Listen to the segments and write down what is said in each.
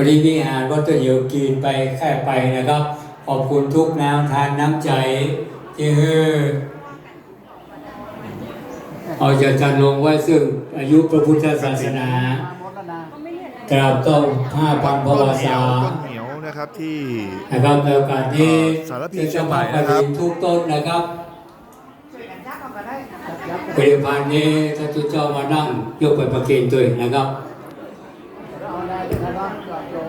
วันนี้วิหารวัดตัวเหียวกินไปแค่ไปนะครับ ขอบคุณทุกแนวทานน้ำใจที่เฮ้อเอาจะจัดลงไว้ซึ่งอายุพระพุทธศาสนาตราบต้องห้าพันพต้นวาเหนียสาวต้นเหนียวนะครับที่นะครับในโอกาสนี้สารพีจะเชียงใหม่มานะครับดินทุกต้นนะครับผลิตภัณฑ์นี้ท่านทุกเจ้ามานั่งยกไปประเคนตัวเองนะครับ เอาได้เลยนะครับจอดลง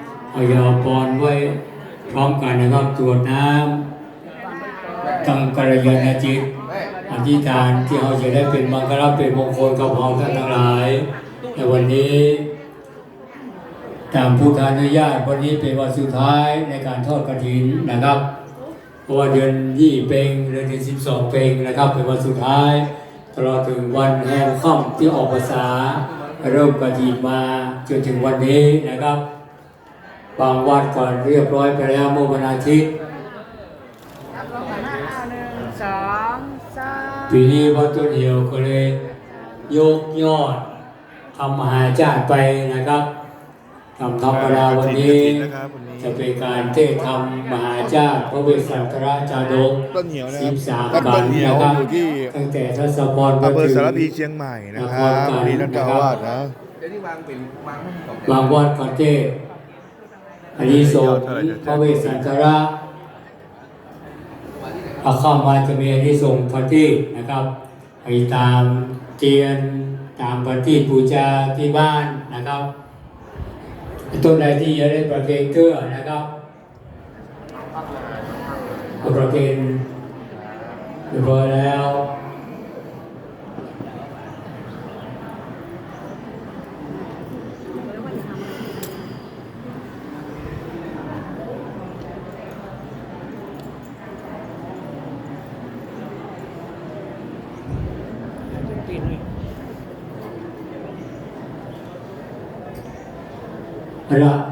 เอายาปอนไว้พร้อมกันนะครับตรวจน้ำตั้งกระยาณจิตอธิษฐานที่เราจะได้เป็นมังคลเป็นมงคลกับเราท่านทั้งหลายในวันนี้ตามพุทธานุญาตวันนี้เป็นวันสุดท้ายในการทอดกฐินนะครับเพราะว่าเดือนยี่เปงเดือนที่สิบสองเปงนะครับ เป็นวันสุดท้ายตลอดถึงวันแห่งค่ำที่ออกภาษาเริ่มกฐินมาจนถึงวันนี้นะครับ บางวัดก่อนเรียบร้อยไปแล้วเมื่อวันอาทิตย์สองสามปีนี้วัดต้นเหี่ยวก็เลยยกยอดทำมหาจาติไปนะครับทำธรรมดาวันนี้นะครับวันนี้จะเป็นการเทศน์ธรรมมหาจาติพระเวสสันตราจาดกต้นเหนียวนะคสิรับ บสามวัดกัต้นนเหนียนะวครับอยู่ที่ ตั้งแต่ทัศพรอำเภอถึง สารพีเชียงใหม่นะครับวันนี้ท่านเจ้าอาวาสนะบางวัดก็เทศน์ อันนี้สงพระเวสสันตระอาเข้ามาจะมีอันนี้สงพระที่นะครับไปตามเทียนตามปฏิบูชาที่บ้านนะครับต้นใดที่จะได้ประเคนเกลือนะครับเอาประเคนเรียบร้อยแล้ว เอาละ